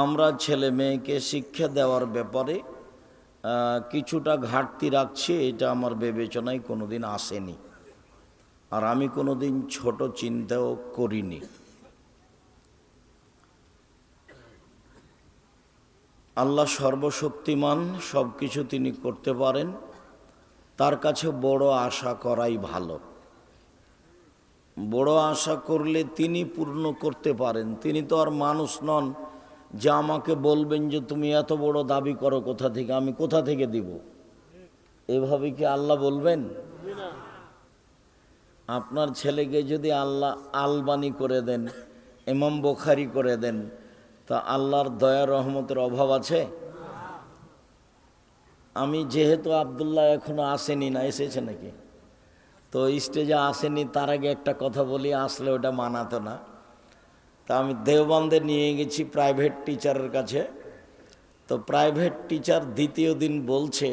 আমরা ছেলে মেয়েকে শিক্ষা দেওয়ার ব্যাপারে কিছুটা ঘাটতি রাখছি, এটা আমার বিবেচনায় কোনোদিন আসেনি। আর আমি কোনোদিন ছোট চিন্তাও করিনি। আল্লাহ সর্বশক্তিমান সব কিছু তিনি করতে পারেন। তার কাছে বড় আশা করাই ভালো। বড় আশা করলে তিনি পূর্ণ করতে পারেন। তিনি তো আর মানুষ নন যে আমাকে বলবেন যে তুমি এত বড় দাবি করো কোথা থেকে, আমি কোথা থেকে দিব? এভাবে কি আল্লাহ বলবেন? আপনার ছেলেকে যদি আল্লাহ আলবানি করে দেন এমাম বোখারি করে দেন, তা আল্লাহর দয়া রহমতের অভাব আছে? আমি যেহেতু আবদুল্লাহ এখনও আসেনি না, এসেছে নাকি? তো স্টেজে আসেনি, তার আগে একটা কথা বলি, আসলে ওটা মানাতো না। তা আমি দেওবন্দে নিয়ে গেছি প্রাইভেট টিচারের কাছে তো প্রাইভেট টিচার দ্বিতীয় দিন বলছে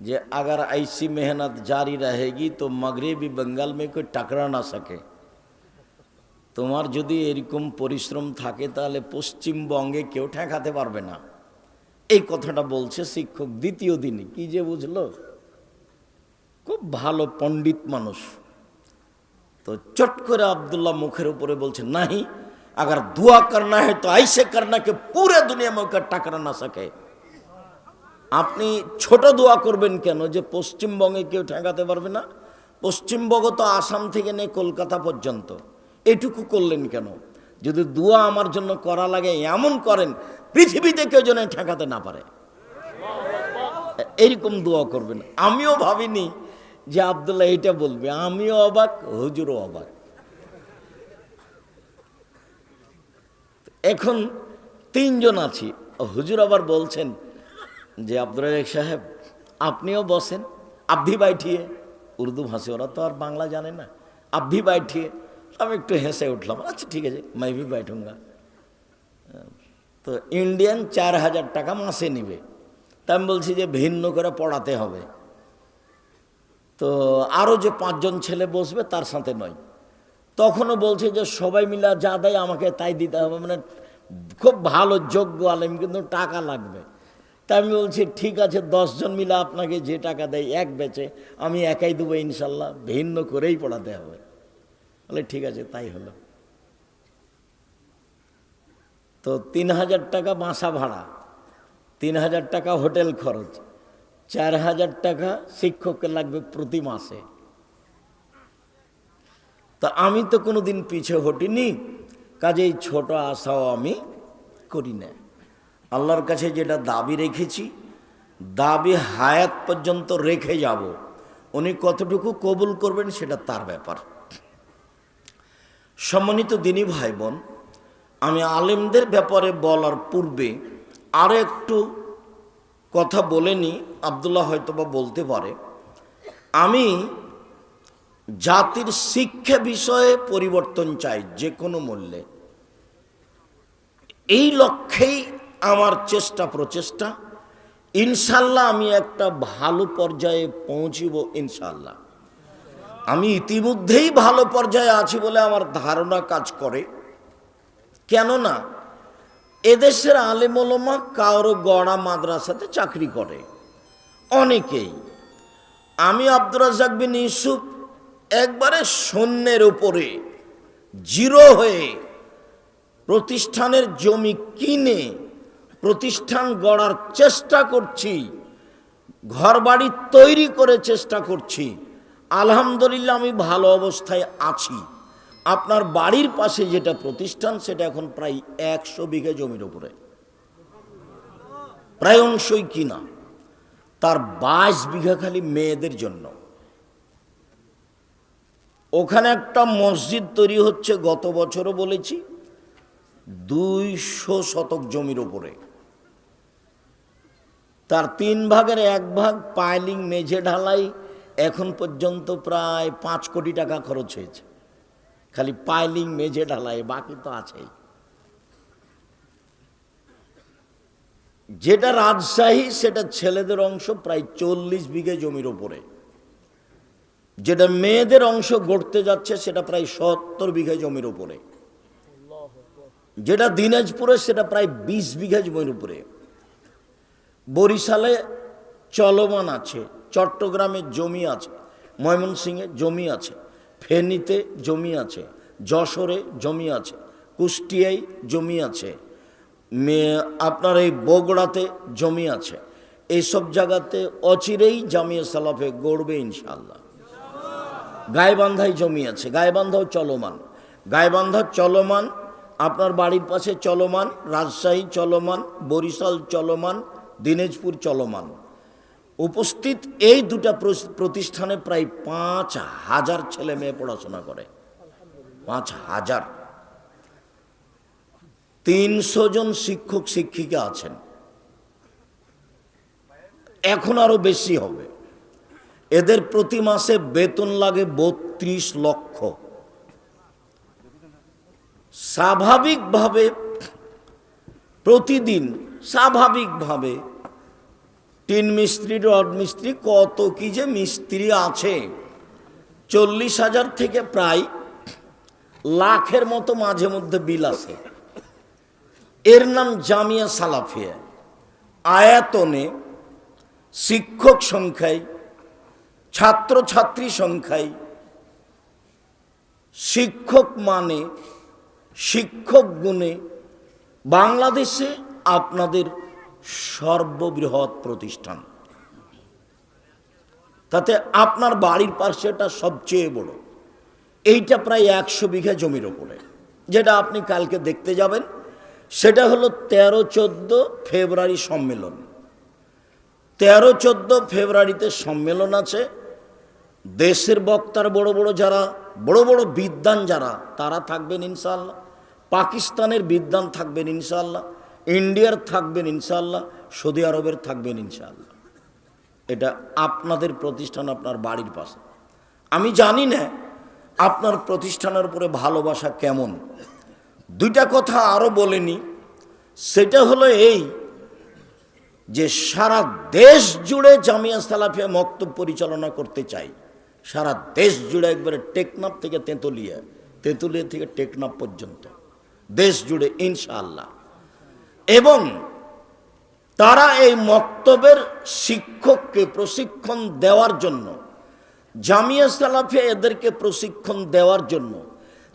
যে अगर ऐसी मेहनत जारी रहेगी तो मगरबी बंगाल में कोई टकरा ना सके তোমার যদি এরকম পরিশ্রম থাকে তাহলে পশ্চিমবঙ্গে কেউ ঠেকাতে পারবে না এই কথাটা বলছে শিক্ষক দ্বিতীয় দিনে কি যে বুঝলো খুব ভালো পণ্ডিত মানুষ তো চট করে আবদুল্লাহ মুখের উপরে বলছে नहीं अगर दुआ करना है तो ऐसे करना कि पूरे दुनिया में ওকে টাকরা না सके আপনি ছোট দোয়া করবেন কেন যে পশ্চিমবঙ্গে কেউ ঠেকাতে পারবে না পশ্চিমবঙ্গ তো আসাম থেকে নিয়ে কলকাতা পর্যন্ত এটুকু করলেন কেন যদি দোয়া আমার জন্য করা লাগে এমন করেন পৃথিবীতে কেউ যেন ঠেকাতে না পারে এইরকম দোয়া করবেন আমিও ভাবিনি যে আবদুল্লাহ এইটা বলবে আমিও অবাক হুজুরও অবাক এখন তিনজন আছি। হুজুর আবার বলছেন যে আব্দুল রাজাক সাহেব, আপনিও বসেন আব্ধি বাইঠিয়ে। উর্দু ভাষী ওরা তো আর বাংলা জানে না। আব্ধি বাইঠিয়ে, আমি একটু হেসে উঠলাম। আচ্ছা ঠিক আছে, মাই ভি বাইঠুঙ্গা। তো ইন্ডিয়ান চার হাজার টাকা মাসে নিবে। তা আমি বলছি যে, ভিন্ন করে পড়াতে হবে। তো আরও যে পাঁচজন ছেলে বসবে, তার সাথে নয়। তখনও বলছে যে সবাই মিলে যা দেয় আমাকে তাই দিতে হবে। মানে খুব ভালো, যোগ্য আলেম, কিন্তু টাকা লাগবে। তা আমি বলছি, ঠিক আছে দশজন মিলে আপনাকে যে টাকা দেয়, এক বেচে, আমি একাই দেবো ইনশাল্লাহ, ভিন্ন করেই পড়াতে হবে। বলে, ঠিক আছে, তাই হলো। তো তিন হাজার টাকা বাসা ভাড়া, তিন হাজার টাকা হোটেল খরচ, চার হাজার টাকা শিক্ষককে লাগবে প্রতি মাসে। তা আমি তো কোনো দিন পিছে হটিনি, কাজেই ছোট আশাও আমি করি না। আল্লাহর কাছে যেটা দাবি রেখেছি, দাবি হায়াত পর্যন্ত রেখে যাব। উনি কতটুকু কবুল করবেন সেটা তার ব্যাপার। সম্মানিত দিনী ভাই বোন আমি আলেমদের ব্যাপারে বলার পূর্বে আরও একটু কথা বলে নি, আবদুল্লাহ হয়তোবা বলতে পারে। আমি জাতির শিক্ষা বিষয়ে পরিবর্তন চাই, যে কোনো মূল্যে। এই লক্ষ্যেই আমার চেষ্টা, প্রচেষ্টা। ইনশাল্লাহ আমি একটা ভালো পর্যায়ে পৌঁছিব, ইনশাল্লাহ। আমি ইতিমধ্যেই ভালো পর্যায়ে আছি বলে আমার ধারণা কাজ করে। কেননা, এদেশের আলেমলমা কারও গড়া মাদ্রাসাতে চাকরি করে। অনেকেই। আমি আব্দুর রাজাক বিন ইউসুফ একবারে শূন্যের উপরে জিরো হয়ে প্রতিষ্ঠানের জমি কিনে প্রতিষ্ঠান গড়ার চেষ্টা করছি, ঘরবাড়ি তৈরি করে চেষ্টা করছি। আলহামদুলিল্লাহ আমি ভালো অবস্থায় আছি। আপনার বাড়ির পাশে যেটা প্রতিষ্ঠান, সেটা এখন প্রায় একশো বিঘা জমির উপরে। প্রায় অংশই কিনা। তার বাইশ বিঘা খালি মেয়েদের জন্য। ওখানে একটা মসজিদ তৈরি হচ্ছে, গত বছরও বলেছি, দুইশো শতক জমির ওপরে। তার তিন ভাগের এক ভাগ পাইলিং মেঝে ঢালাই, এখন পর্যন্ত প্রায় পাঁচ কোটি টাকা খরচ হয়েছে। খালি পাইলিং মেঝে ঢালাই, বাকি তো আছেই। যেটা রাজশাহী, সেটা ছেলেদের অংশ প্রায় চল্লিশ বিঘে জমির ওপরে। যেটা মেয়েদের অংশ গড়তে যাচ্ছে সেটা প্রায় সত্তর বিঘা জমির উপরে। যেটা দিনাজপুরে সেটা প্রায় বিশ বিঘা জমির উপরে। বরিশালে চলমান আছে, চট্টগ্রামে জমি আছে, ময়মনসিংহে জমি আছে, ফেনীতে জমি আছে, যশোরে জমি আছে, কুষ্টিয়ায় জমি আছে আপনার এই বগড়াতে জমি আছে। এইসব জায়গাতে অচিরেই জামিয়া সালাফে গড়বে ইনশাল্লাহ গায়েবান্ধায় জমি আছে গায়েবান্ধাও চলমান। গায়েবান্ধা চলমান, আপনার বাড়ির পাশে চলমান, রাজশাহী চলমান, বরিশাল চলমান, দিনাজপুর চলমান। উপস্থিত এই দুটা প্রতিষ্ঠানে প্রায় পাঁচ হাজার ছেলে মেয়ে পড়াশোনা করে। পাঁচ হাজার। তিনশো জন শিক্ষক, শিক্ষিকা আছেন। এখন আরও বেশি হবে। এদের প্রতি মাসে বেতন লাগে বত্রিশ লক্ষ। স্বাভাবিকভাবে প্রতিদিন স্বাভাবিকভাবে টিন মিস্ত্রি, রড মিস্ত্রি, কত কি যে মিস্ত্রি আছে। চল্লিশ হাজার থেকে প্রায় লাখের মতো মাঝে মধ্যে বিল আছে। এর নাম জামিয়া সালাফিয়া। আয়াতনে শিক্ষক সংখ্যায় ছাত্রছাত্রী সংখ্যায় শিক্ষক মানে শিক্ষক গুণে বাংলাদেশে আপনাদের সর্ববৃহৎ প্রতিষ্ঠান। তাতে আপনার বাড়ির পাশে এটা সবচেয়ে বড়। এইটা প্রায় একশো বিঘা জমির ওপরে। যেটা আপনি কালকে দেখতে যাবেন, সেটা হলো তেরো চোদ্দ ফেব্রুয়ারি সম্মেলন। তেরো চোদ্দ ফেব্রুয়ারিতে সম্মেলন আছে। দেশের বক্তার বড় বড় যারা, বড় বড় বিদ্বান যারা, তারা থাকবেন ইনশাল্লাহ পাকিস্তানের বিদ্বান থাকবেন ইনশাল্লাহ ইন্ডিয়ার থাকবেন ইনশাল্লাহ সৌদি আরবের থাকবেন ইনশাল্লাহ এটা আপনাদের প্রতিষ্ঠান আপনার বাড়ির পাশে। আমি জানি না আপনার প্রতিষ্ঠানের উপরে ভালোবাসা কেমন। দুইটা কথা আরও বলেনি। সেটা হলো এই যে সারা দেশ জুড়ে জামিয়া সালাফিয়া মক্তব পরিচালনা করতে চাই। সারা দেশ জুড়ে একবারে টেকনাপ থেকে তেঁতুলিয়া তেঁতুলিয়া থেকে টেকনাপ পর্যন্ত। দেশ জুড়ে ইনশাআল্লাহ। এবং তারা এই মক্তবের শিক্ষককে প্রশিক্ষণ দেওয়ার জন্য, জামিয়া সালাফিয়া এদেরকে প্রশিক্ষণ দেওয়ার জন্য,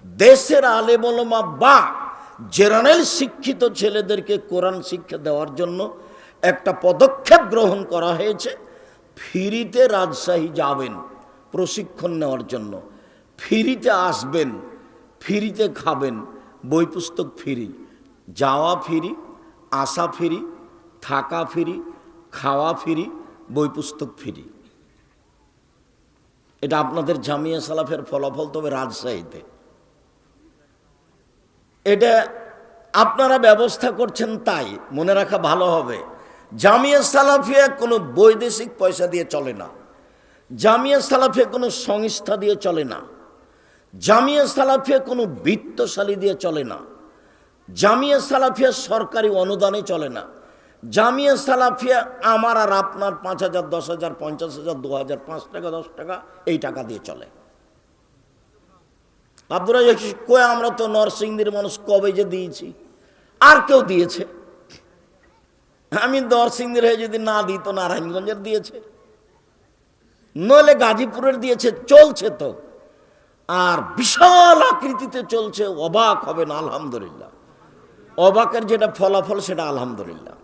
দেশের আলেমলমা বা জেনারেল শিক্ষিত ছেলেদেরকে কোরআন শিক্ষা দেওয়ার জন্য একটা পদক্ষেপ গ্রহণ করা হয়েছে। ফিরিতে রাজশাহী যাবেন। প্রশিক্ষণ নেওয়ার জন্য। ফিরিতে আসবেন, ফ্রিতে খাবেন, বই পুস্তক ফিরি। যাওয়া ফিরি, আসা ফিরি, থাকা ফিরি, খাওয়া ফিরি, বই পুস্তক ফিরি। এটা আপনাদের জামিয়া সালাফের ফলাফল, তবে রাজশাহীতে। এটা আপনারা ব্যবস্থা করছেন তাই, মনে রাখা ভালো হবে। জামিয়া সালাফিয়া কোনো বৈদেশিক পয়সা দিয়ে চলে না। জামিয়া সালাফিয়া কোনো সংস্থা দিয়ে চলে না। জামিয়া সালাফিয়া কোনো বৃত্তশালী দিয়ে চলে না। জামিয়া সালাফিয়া সরকারি অনুদানে চলে না। জামিয়া সালাফিয়া আমার আর আপনার পাঁচ হাজার, দশ হাজার, পঞ্চাশ হাজার, দু হাজার, পাঁচ টাকা, দশ টাকা এই টাকা দিয়ে চলে। আব্দুর কয়ে আমরা তো নরসিংদীর মানুষ, কবে যে দিয়েছি? আর কেউ দিয়েছে? আমি নরসিংদীর হয়ে যদি না দিই তো নারায়ণগঞ্জের দিয়েছে। নইলে গাজীপুরের দিয়েছে, চলছে তো। আর বিশাল আকৃতিতে চলছে, অবাক হবে না আলহামদুলিল্লাহ। অবাকের যেটা ফলাফল, সেটা আলহামদুলিল্লাহ।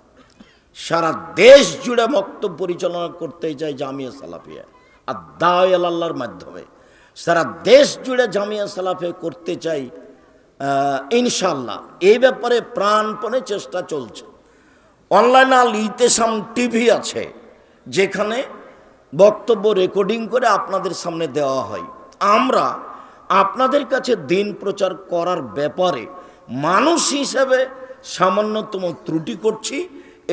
সারা দেশ জুড়ে বক্তব্য পরিচালনা করতে চাই জামিয়া সালাফিয়া, আর দাওয়াল আল্লাহর মাধ্যমে। সারা দেশ জুড়ে জামিয়া সালাফে করতে চাই ইনশাল্লাহ এই ব্যাপারে প্রাণপণে চেষ্টা চলছে। অনলাইন আল ইতেসাম টিভি আছে, যেখানে বক্তব্য রেকর্ডিং করে আপনাদের সামনে দেওয়া হয়। আমরা আপনাদের কাছে দিন প্রচার করার ব্যাপারে মানুষ হিসেবে সামান্যতম ত্রুটি করছি,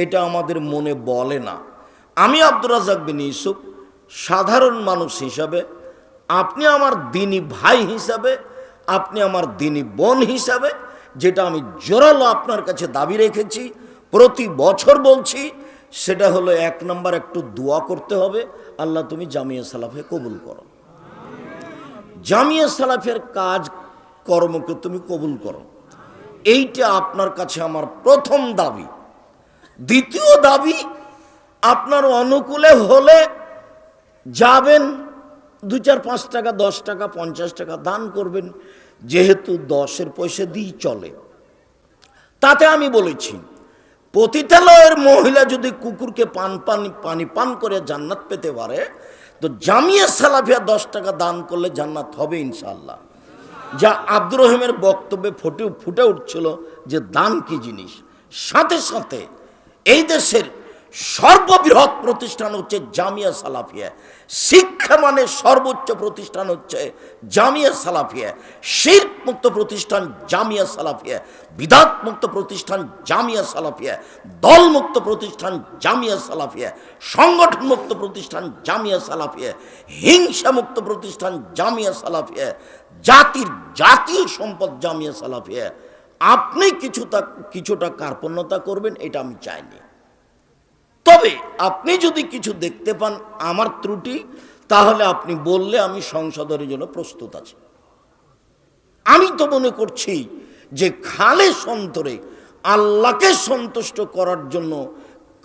এটা আমাদের মনে বলে না। আমি আব্দুর রাজাক বিন ইউসুফ, সাধারণ মানুষ হিসাবে, আপনি আমার দিনী ভাই হিসাবে, আপনি আমার দিনী বোন হিসাবে, যেটা আমি জোরালো আপনার কাছে দাবি রেখেছি, প্রতি বছর বলছি সেটা হলো এক নম্বর, একটু দোয়া করতে হবে। আল্লাহ তুমি জামিয়া সালাফে কবুল করো। জামিয়া সালাফের কাজ, কর্মকে তুমি কবুল করো। এইটা আপনার কাছে আমার প্রথম দাবি। দ্বিতীয় দাবি, আপনার অনুকূলে হলে যাবেন, দু চার পাঁচ টাকা, দশ টাকা, পঞ্চাশ টাকা দান করবেন। যেহেতু দশের পয়সা দিই চলে। তাতে আমি বলেছি পতিতালয়ের মহিলা যদি কুকুরকে পান পানি পানি পান করে জান্নাত পেতে পারে, তো জামিয়া সালাফিয়া দশ টাকা দান করলে জান্নাত হবে ইনশাল্লাহ যা আব্দুর রহিমের বক্তব্যে ফুটে ফুটে উঠছিল যে দান কি জিনিস? সাথে সাথে এই দেশের সর্ববৃহৎ প্রতিষ্ঠান হচ্ছে জামিয়া সালাফিয়া। শিক্ষা মানে সর্বোচ্চ প্রতিষ্ঠান হচ্ছে জামিয়া সালাফিয়া। শির মুক্ত প্রতিষ্ঠান জামিয়া সালাফিয়া। বিদাত মুক্ত প্রতিষ্ঠান জামিয়া সালাফিয়া। দল মুক্ত প্রতিষ্ঠান জামিয়া সালাফিয়া। সংগঠন মুক্ত প্রতিষ্ঠান জামিয়া সালাফিয়া। হিংসা মুক্ত প্রতিষ্ঠান জামিয়া সালাফিয়া। জাতির জাতীয় সম্পদ জামিয়া সালাফিয়া। আপনি কিছুটা কিছুটা কার্পণ্যতা করবেন, এটা আমি চাইনি। তবে আপনি যদি কিছু দেখতে পান, আমার ত্রুটি, তাহলে আপনি বললে আমি সংশোধনের জন্য প্রস্তুত আছি। আমি তো মনে করছি যে খালে সন্তরে আল্লাহকে সন্তুষ্ট করার জন্য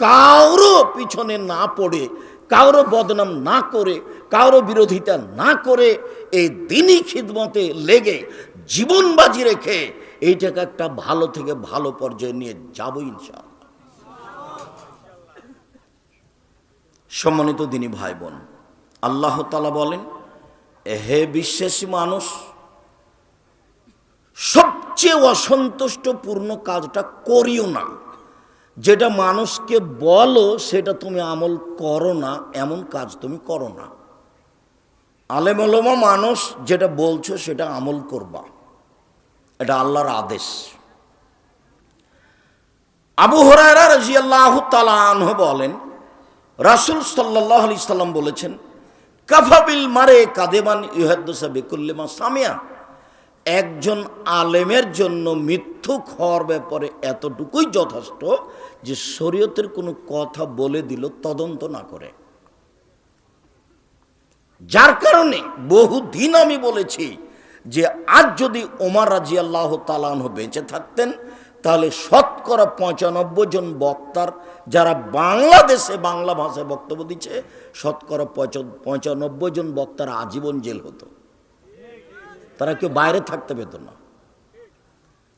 কারও পিছনে না পড়ে কারও বদনাম না করে কারও বিরোধিতা না করে এই দিনই খিদমতে লেগে জীবন বাজি রেখে এইটাকে একটা ভালো থেকে ভালো পর্যায়ে নিয়ে যাব ইনশাআল্লাহ। সম্মানিত দিনী ভাই বোন আল্লাহ তালা বলেন, হে বিশ্বাসী মানুষ, সবচেয়ে অসন্তুষ্টপূর্ণ কাজটা করিও না। যেটা মানুষকে বলো, সেটা তুমি আমল করো না, এমন কাজ তুমি করো না। আলেমলমা মানুষ যেটা বলছো, সেটা আমল করবা। এটা আল্লাহর আদেশ। আবু হরায়রা রাজিয়াল্লাহ তালাহ বলেন রাসুল সাল্লাহ আলি সাল্লাম বলেছেন কাফাবিল মারে কাদেবান ইহাদ্দোসা বেকুল্লেমা সামিয়া। একজন আলেমের জন্য মিথ্যুক হওয়ার ব্যাপারে এতটুকুই যথেষ্ট যে শরীয়তের কোনো কথা বলে দিল, তদন্ত না করে। যার কারণে বহুদিন আমি বলেছি যে আজ যদি ওমার রাজি আল্লাহ তালাহ বেঁচে থাকতেন, তাহলে শতকরা পঁচানব্বই জন বক্তার যারা বাংলাদেশে বাংলা ভাষায় বক্তব্য দিচ্ছে, শতকরা পঁচানব্বই জন বক্তার আজীবন জেল হতো। তারা কেউ বাইরে থাকতে পেত না।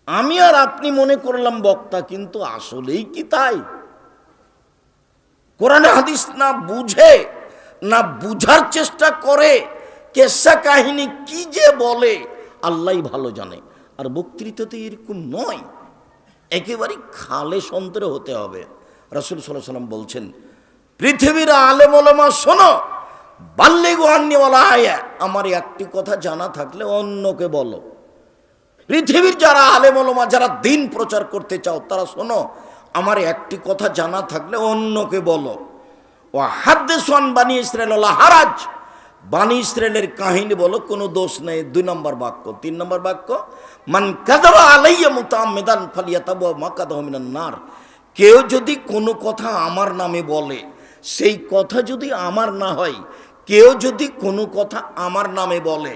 আমি আর আপনি মনে করলাম বক্তা, কিন্তু আসলেই কি তাই? কোরআন হাদিস না বুঝে, না বুঝার চেষ্টা করে, কেসা কাহিনী কি যে বলে আল্লাহ ভালো জানে। আর বক্তৃতা তো এরকম নয়। একেবারে খালে সন্তরে হতে হবে। রাসুল সাল্লাহ সাল্লাম বলছেন, পৃথিবীর আলেমা শোনো বাল্যে গোয়ান্নিওয়ালা আয়া, আমার একটি কথা জানা থাকলে অন্যকে বলো। পৃথিবীর যারা আলেমলমা যারা দিন প্রচার করতে চাও, তারা শোনো, আমার একটি কথা জানা থাকলে অন্যকে বলো। ও হাদ্দে সোয়ান বানি ইসরায়েল হারাজ বানি ইসরায়েলের কাহিনী বলো, কোনো দোষ নেই। দুই নম্বর বাক্য, তিন নম্বর বাক্য, মান কাদাবা আলাইয়া মুতাম মেদান ফালিয়া মা কাদাহমিনান নার। কেউ যদি কোনো কথা আমার নামে বলে, সেই কথা যদি আমার না হয়, কেউ যদি কোনো কথা আমার নামে বলে,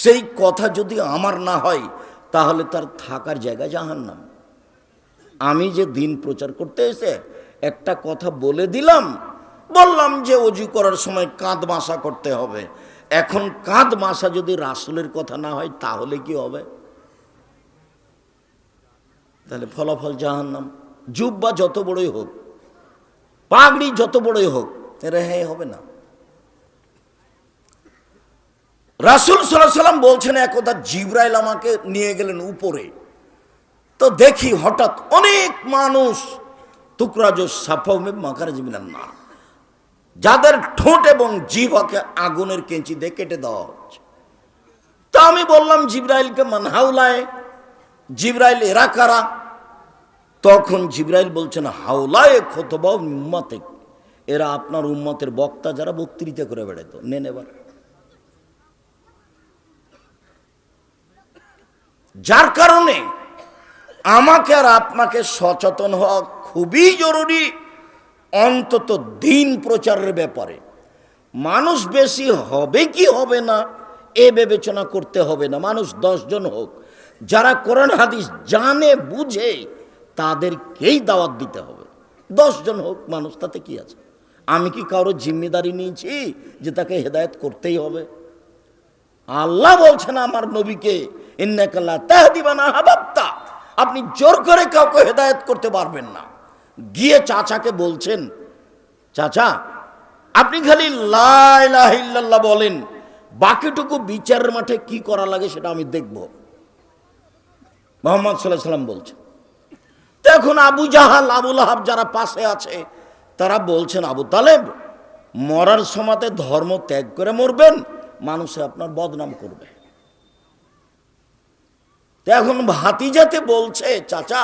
সেই কথা যদি আমার না হয়, তাহলে তার থাকার জায়গা জাহান্নাম। আমি যে দিন প্রচার করতে এসে একটা কথা বলে দিলাম বললাম যে অজু করার সময় কাঁধ মাসা করতে হবে। এখন কাঁধ মাসা যদি রাসুলের কথা না হয়, তাহলে কি হবে? তাহলে ফলাফল জাহান্নাম। জুব্বা যত বড়ই হোক, পাগড়ি যত বড়ই হোক, রেহাই হবে না। রাসুল সাল্লাহ সাল্লাম বলছেন একদা জিব্রাইল আমাকে নিয়ে গেলেন উপরে। তো দেখি হঠাৎ অনেক মানুষ টুকরাজ সাফমে মাকার জিমিনার না যাদের ঠোঁট এবং জিভাকে আগুনের কেঞ্চি দিয়ে কেটে দেওয়া হচ্ছে। তা আমি বললাম, জিব্রাইলকে মানহাউলায়, জিব্রাইল এরা কারা? তখন জিব্রাইল বলছেন হাওলায় খতবা উম্মাতে এরা আপনার উম্মতের বক্তা যারা বক্তৃতা করে বেড়াতো নেন এবার যার কারণে আমাকে আর আপনাকে সচেতন হওয়া খুবই জরুরি। অন্তত দিন প্রচারের ব্যাপারে। মানুষ বেশি হবে কি হবে না, এ বিবেচনা করতে হবে না। মানুষ দশজন হোক, যারা কোরআন হাদিস জানে, বুঝে, তাদেরকেই দাওয়াত দিতে হবে। দশজন হোক মানুষ, তাতে কি আছে? আমি কি কারও জিম্মেদারি নিয়েছি যে তাকে হেদায়েত করতেই হবে? আল্লাহ বলছেন আমার নবীকে ইন্নাকাল্লাহ তাহদিবানা হাবাত্তা আপনি জোর করে কাউকে হেদায়ত করতে পারবেন না। গিয়ে চাচাকে বলছেন, চাচা, আপনি খালি লা বলেন, বাকিটুকু বিচারের মাঠে কি করা লাগে সেটা আমি দেখব। মোহাম্মদ সাল্লাম বলছেন, তো এখন আবু জাহাল আবুল আহাব যারা পাশে আছে, তারা বলছেন, আবু তালেব, মরার সমাতে ধর্ম ত্যাগ করে মরবেন, মানুষে আপনার বদনাম করবে। এখন ভাতিজাতে বলছে, চাচা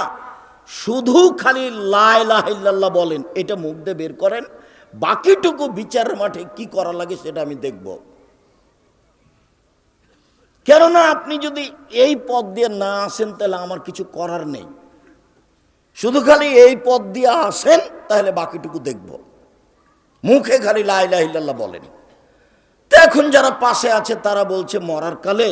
শুধু খালি লাইলাহিল্লাহ বলেন, এটা মুখ দিয়ে বের করেন, বাকিটুকু বিচারের মাঠে কি করা লাগে সেটা আমি দেখব। কেননা আপনি যদি এই পথ দিয়ে না আসেন, তাহলে আমার কিছু করার নেই। শুধু খালি এই পদ দিয়ে আসেন, তাহলে বাকিটুকু দেখব। মুখে খালি লাইলাহিল্লাহ বলেন। এখন যারা পাশে আছে, তারা বলছে, মরার কালে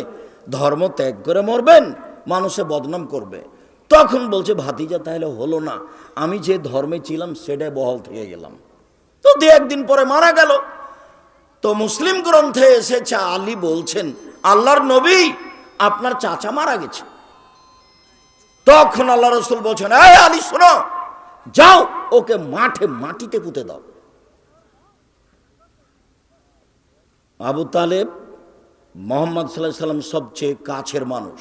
ধর্ম ত্যাগ করে মরবেন, মানুষে বদনাম করবে। তখন বলছে, ভাতিজা, তাহলে হলো না। আমি যে ধর্মে ছিলাম, সেটাই বহাল থেকে গেলাম। তো দু একদিন পরে মারা গেল। তো মুসলিম গ্রন্থে এসেছে, আলী বলছেন, আল্লাহর নবী, আপনার চাচা মারা গেছে। তখন আল্লাহ রসুল বলছেন, এই আলী, শোনো, যাও, ওকে মাঠে, মাটিতে পুঁতে দাও। আবু তালেব মোহাম্মদ সাল্লাহ সাল্লাম সবচেয়ে কাছের মানুষ।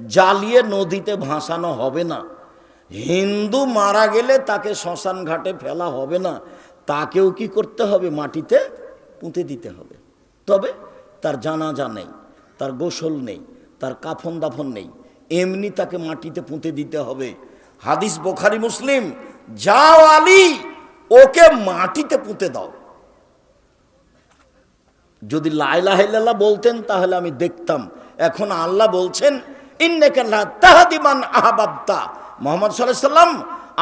জ্বালিয়ে নদীতে ভাসানো হবে না। হিন্দু মারা গেলে তাকে শ্মশান ঘাটে ফেলা হবে না। তাকেও কি করতে হবে? মাটিতে পুঁতে দিতে হবে। তবে তার জানাজা নেই, তার গোসল নেই, তার কাফন দাফন নেই। এমনি তাকে মাটিতে পুঁতে দিতে হবে। হাদিস বোখারি মুসলিম, যাও আলী, ওকে মাটিতে পুঁতে দাও। যদি লাইলাহিল্লাহ বলতেন, তাহলে আমি দেখতাম। এখন আল্লাহ বলছেন মোহাম্মদ সাল্লাম,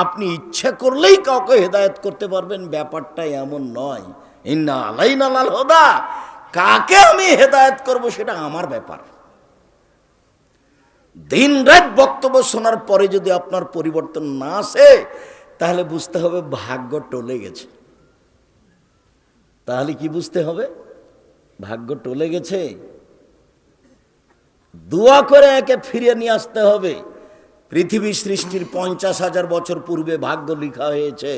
আপনি ইচ্ছে করলেই কাউকে হেদায়েত করতে পারবেন, ব্যাপারটা এমন নয়। ইন্না আলাইনা লাল হোদা, কাকে আমি হেদায়ত করব সেটা আমার ব্যাপার। দিন রাত বক্তব্য শোনার পরে যদি আপনার পরিবর্তন না আসে, তাহলে বুঝতে হবে ভাগ্য টলে গেছে। তাহলে কি বুঝতে হবে? ভাগ্য টলে গেছে? দোয়া করে একে ফিরিয়ে নিয়ে আসতে হবে। পৃথিবী সৃষ্টির পঞ্চাশ হাজার বছর পূর্বে ভাগ্য লিখা হয়েছে।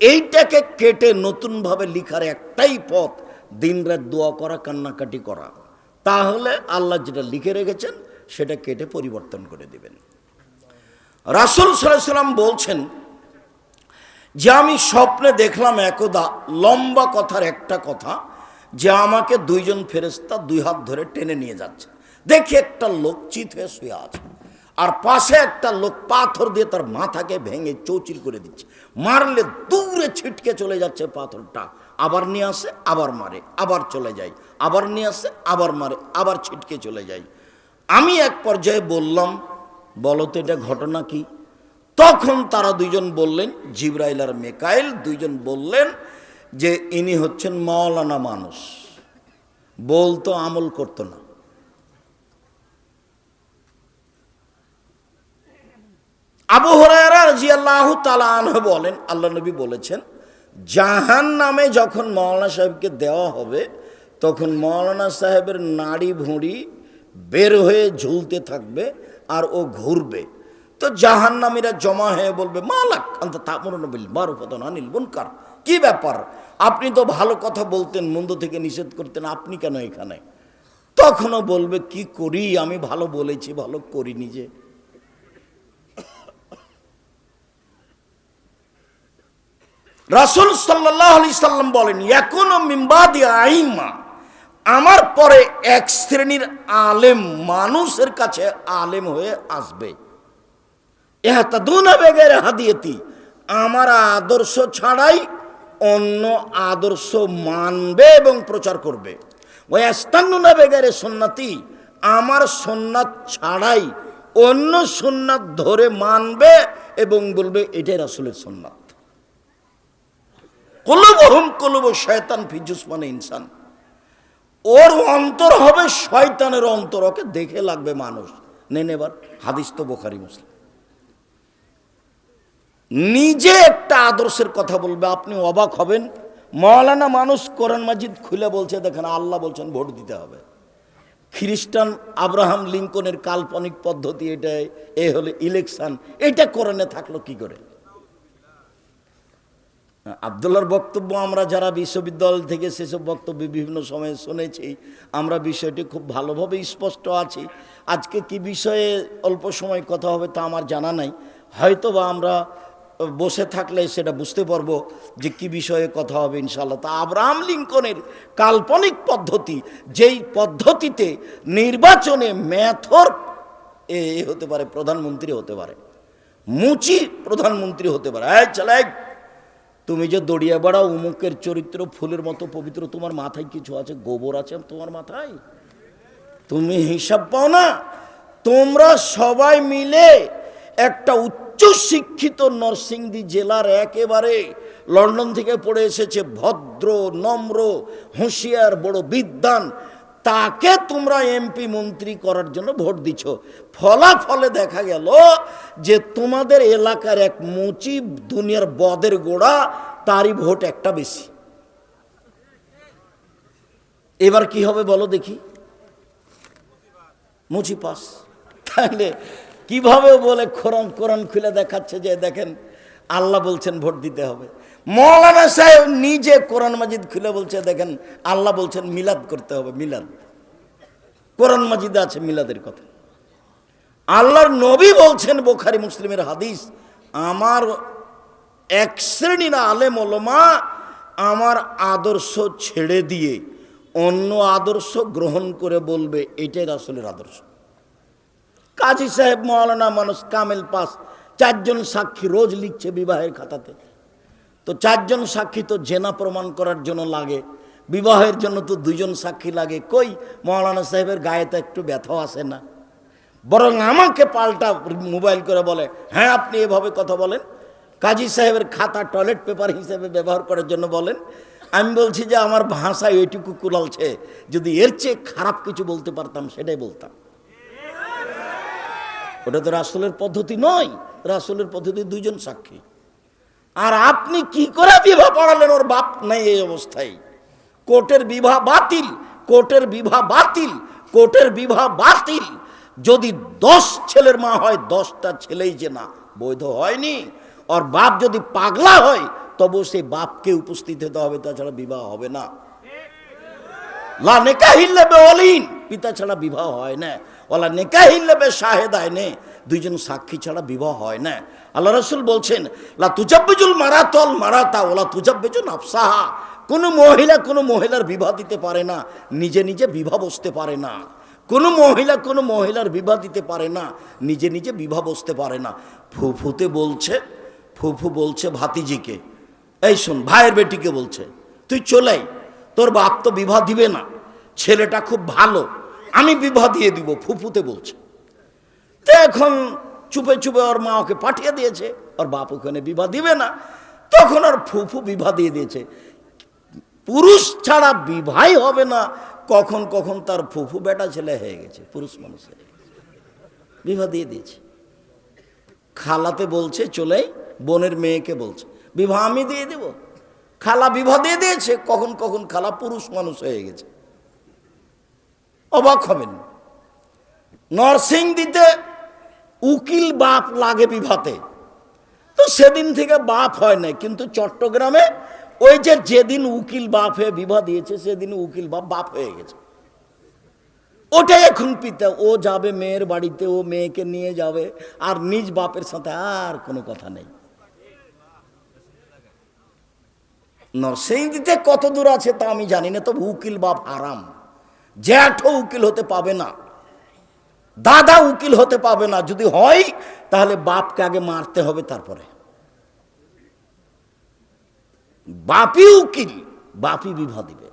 এইটাকে কেটে নতুনভাবে লিখার একটাই পথ, দিনরাত দোয়া করা, কান্নাকাটি করা। তাহলে আল্লাহ যেটা লিখে রেখেছেন, সেটা কেটে পরিবর্তন করে দিবেন। রাসুল সাল্লাম বলছেন যে, আমি স্বপ্নে দেখলাম একদা লম্বা কথার একটা কথা, যে আমাকে দুইজন ফেরেস্তা দুই হাত ধরে টেনে নিয়ে যাচ্ছে। দেখি একটা লোক চিত হয়ে শুয়ে আছে। আর পাশে একটা লোক পাথর দিয়ে তার মাথাকে ভেঙে চৌচির করে দিচ্ছে। মারলে দূরে ছিটকে চলে যাচ্ছে পাথরটা। আবার নিয়ে আসে, আবার মারে, আবার চলে যায়। আবার নিয়ে আসে, আবার মারে, আবার ছিটকে চলে যায়। আমি এক পর্যায়ে বললাম, বলো তো এটা ঘটনা কি? তখন তারা দুইজন বললেন, জিব্রাইল আর মেকাইল দুইজন বললেন যে ইনি হচ্ছেন মাওলানা মানুষ। বলতো আমল করতো না। আবু হরায়রা রাজিয়াল্লাহ তালাহ বলেন আল্লাহ নবী বলেছেন জাহান নামে যখন মৌলানা সাহেবকে দেওয়া হবে, তখন মৌলানা সাহেবের নাড়ি ভুঁড়ি বের হয়ে ঝুলতে থাকবে আর ও ঘুরবে। তো জাহান্নামীরা জমা হয়ে বলবে, মালাক আন্ত তামরনবিল মারুফতন আনিল বুনকার কি ব্যাপার? আপনি তো ভালো কথা বলতেন, মন্দ থেকে নিষেধ করতেন, আপনি কেন এখানে? তখনও বলবে, কি করি? আমি ভালো বলেছি, ভালো করি নিজে রাসুল সাল্লাহ সাল্লাম বলেন এখনও মিম্বাদি আইমা। আমার পরে এক শ্রেণির আলেম মানুষের কাছে আলেম হয়ে আসবে। হাদিয়েতি। আমার আদর্শ ছাড়াই অন্য আদর্শ মানবে এবং প্রচার করবে। ওয়াস্তান্নুনা বেগের সন্ন্যাতি আমার সন্ন্যাত ছাড়াই অন্য সন্ন্যাত ধরে মানবে এবং বলবে, এটাই রাসুলের সন্ন্যাত কলবহম কলব শয়তান ফিজুস মানে ইনসান। ওর অন্তর হবে শয়তানের অন্তর, ওকে দেখে লাগবে মানুষ। নেন এবার হাদিস তো বোখারি, মুসলিম। নিজে একটা আদর্শের কথা বলবে, আপনি অবাক হবেন। মৌলানা মানুষ কোরআন মাজিদ খুলে বলছে, দেখেন আল্লাহ বলছেন ভোট দিতে হবে। খ্রিস্টান আব্রাহাম লিঙ্কনের কাল্পনিক পদ্ধতি এটা এ হলে ইলেকশন এটা কোরআনে থাকল কি করে? আবদুল্লার বক্তব্য আমরা যারা বিশ্ববিদ্যালয় থেকে সেসব বক্তব্য বিভিন্ন সময়ে শুনেছি, আমরা বিষয়টি খুব ভালোভাবে স্পষ্ট আছি। আজকে কি বিষয়ে অল্প সময় কথা হবে তা আমার জানা নাই। হয়তো বা আমরা বসে থাকলে সেটা বুঝতে পারব যে কি বিষয়ে কথা হবে ইনশাল্লাহ তা আব্রাহাম লিঙ্কনের কাল্পনিক পদ্ধতি, যেই পদ্ধতিতে নির্বাচনে ম্যাথর এ হতে পারে, প্রধানমন্ত্রী হতে পারে, মুচি প্রধানমন্ত্রী হতে পারে। এই চালাই তুমি যে দড়িয়া বেড়াও উমুকের চরিত্র ফুলের মতো পবিত্র, তোমার মাথায় কিছু আছে? গোবর আছে তোমার মাথায়? তুমি হিসাব পাও না? তোমরা সবাই মিলে একটা উচ্চ শিক্ষিত নরসিংদী জেলার একেবারে লন্ডন থেকে পড়ে এসেছে ভদ্র, নম্র, হুঁশিয়ার, বড় বিদ্বান তাকে তোমরা এমপি মন্ত্রী করার জন্য ভোট দিছ ফলাফলে দেখা গেল যে তোমাদের এলাকার এক মুচি দুনিয়ার বদের গোড়া, তারই ভোট একটা বেশি। এবার কি হবে বলো দেখি? মুচি পাস। তাহলে কীভাবে বলে কোরআন কোরআন খুলে দেখাচ্ছে যে দেখেন, আল্লাহ বলছেন ভোট দিতে হবে। মৌলানা সাহেব নিজে কোরআন মাজিদ খুলে বলছে, দেখেন আল্লাহ বলছেন মিলাদ করতে হবে, মিলাদ। কোরআন মাজিদে আছে মিলাদের কথা। আল্লাহর নবী বলছেন বোখারি মুসলিমের হাদিস, আমার এক শ্রেণির আলেম ওলমা আমার আদর্শ ছেড়ে দিয়ে অন্য আদর্শ গ্রহণ করে বলবে, এটাই রাসুলের আদর্শ। কাজী সাহেব মৌলানা মানুষ কামেল পাস চারজন সাক্ষী রোজ লিখছে বিবাহের খাতাতে। তো চারজন সাক্ষী তো জেনা প্রমাণ করার জন্য লাগে, বিবাহের জন্য তো দুজন সাক্ষী লাগে। কই? মৌলানা সাহেবের গায়ে তো একটু ব্যথাও আসে না। বরং আমাকে পাল্টা মোবাইল করে বলে হ্যাঁ আপনি এভাবে কথা বলেন। কাজী সাহেবের খাতা টয়লেট পেপার হিসেবে ব্যবহার করার জন্য বলেন, আমি বলছি যে আমার ভাষা এইটুকু কুলালছে যদি এর চেয়ে খারাপ কিছু বলতে পারতাম, সেটাই বলতাম। ওটা তো রাসুলের পদ্ধতি নয়। রাসুলের পদ্ধতি দুইজন সাক্ষী। আর আপনি কি করে বিবাহ পড়ালেন ওর বাপ নাই এই অবস্থায়। কোর্টের বিবাহ বাতিল, কোর্টের বিবাহ বাতিল, কোর্টের বিবাহ বাতিল। যদি দশ ছেলের মা হয়, দশটা ছেলেই যে না, বৈধ হয়নি। ওর বাপ যদি পাগলা হয়, তবু সেই বাপকে উপস্থিত হতে হবে, তাছাড়া বিবাহ হবে না। লা নেকাহিল্লাবে অলিন, পিতা ছাড়া বিবাহ হয় না। ওলা নেকাহিল্লাবে শাহেদায় নে দুইজন সাক্ষী ছাড়া বিবাহ হয় না। আল্লাহ রসুল বলছেন, লা মারাতল মারাতা ওলা তুজাব্বেজুল আফসাহা কোনো মহিলা কোনো মহিলার বিবাহ দিতে পারে না, নিজে নিজে বিবাহ বসতে পারে না। কোনো মহিলা কোনো মহিলার বিবাহ দিতে পারে না, নিজে নিজে বিবাহ বসতে পারে না। ফুফুতে বলছে, ফুফু বলছে ভাতিজিকে, এই শোন, ভাইয়ের বেটিকে বলছে, তুই চলে আয়। তোর বাপ তো বিবাহ দিবে না, ছেলেটা খুব ভালো, আমি বিবাহ দিয়ে দিব। ফুফুতে বলছে। তো এখন চুপে চুপে ওর মা ওকে পাঠিয়ে দিয়েছে। ওর বাপ ওখানে বিবাহ দিবে না। তখন ওর ফুফু বিবাহ দিয়ে দিয়েছে। পুরুষ ছাড়া বিবাহই হবে না। কখন কখন তার ফুফু বেটা ছেলে হয়ে গেছে, পুরুষ মানুষ মানুষের বিবাহ দিয়ে দিয়েছে। খালাতে বলছে, চলে বোনের মেয়েকে বলছে, বিবাহ আমি দিয়ে দেব। খালা বিবাহ দিয়ে দিয়েছে, কখন কখন খালা পুরুষ মানুষ হয়ে গেছে। অবাক হবেন। নরসিং দিতে উকিল বাপ লাগে বিভাতে। তো সেদিন থেকে বাপ হয় না কিন্তু চট্টগ্রামে ওই যে যেদিন উকিল বাপ হয়ে বিবাহ দিয়েছে, সেদিন উকিল বাপ বাপ হয়ে গেছে। ওটাই এখন পিতা, ও যাবে মেয়ের বাড়িতে, ও মেয়েকে নিয়ে যাবে, আর নিজ বাপের সাথে আর কোনো কথা নেই। নরসিংদীতে কত দূর আছে তা আমি জানি না, তবে উকিল বাপ আরাম জ্যাঠও উকিল হতে পাবে না। দাদা উকিল হতে পাবে না। যদি হয়, তাহলে বাপকে আগে মারতে হবে তারপরে। বাপই উকিল, বাপই বিবাহ দিবে।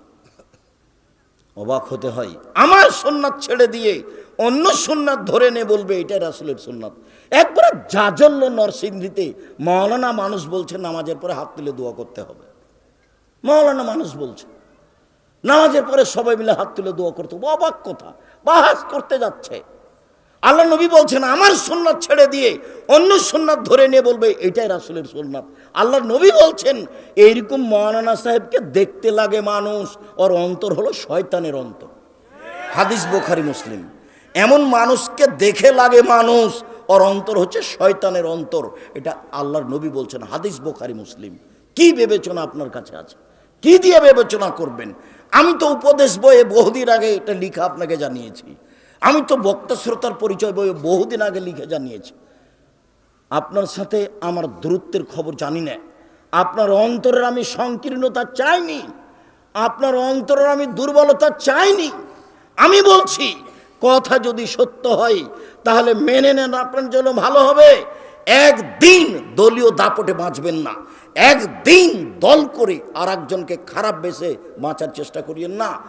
অবাক হতে হয়, আমার সোননাথ ছেড়ে দিয়ে অন্য সোননাথ ধরে নে বলবে, এটাই রাসুলের সোননাথ একবারে জাজল্য নরসিংদীতে মৌলানা মানুষ বলছে নামাজের পরে হাত তুলে দোয়া করতে হবে। মৌলানা মানুষ বলছে নামাজের পরে সবাই মিলে হাত তুলে দোয়া করতে হবে। অবাক কথা, বাহাস করতে যাচ্ছে। আল্লাহ নবী বলছেন, আমার সুন্নাত ছেড়ে দিয়ে অন্য সুন্নাত ধরে নিয়ে বলবে, এটাই রাসুলের সুন্নাত। আল্লাহ নবী বলছেন, এইরকম মৌলানা সাহেবকে দেখতে লাগে মানুষ, ওর অন্তর হলো শয়তানের অন্তর। হাদিস বোখারি, মুসলিম। এমন মানুষকে দেখে লাগে মানুষ, ওর অন্তর হচ্ছে শয়তানের অন্তর। এটা আল্লাহর নবী বলছেন, হাদিস বোখারি, মুসলিম। কি বিবেচনা আপনার কাছে আছে? কি দিয়ে বিবেচনা করবেন? আমি তো উপদেশ বইয়ে বহুদিন আগে এটা লিখা আপনাকে জানিয়েছি। আমি তো বক্তা শ্রোতার পরিচয় বই বহুদিন আগে লিখে জানিয়েছি। আপনার সাথে আমার দূরত্বের খবর জানি না। আপনার অন্তরের আমি সংকীর্ণতা চাইনি। আপনার অন্তরের আমি দুর্বলতা চাইনি। আমি বলছি, কথা যদি সত্য হয়, তাহলে মেনে নেন আপনার জন্য ভালো হবে। একদিন দলীয় দাপটে বাঁচবেন না। একদিন দল করে আর একজনকে খারাপ বেসে বাঁচার চেষ্টা করিয়েন না।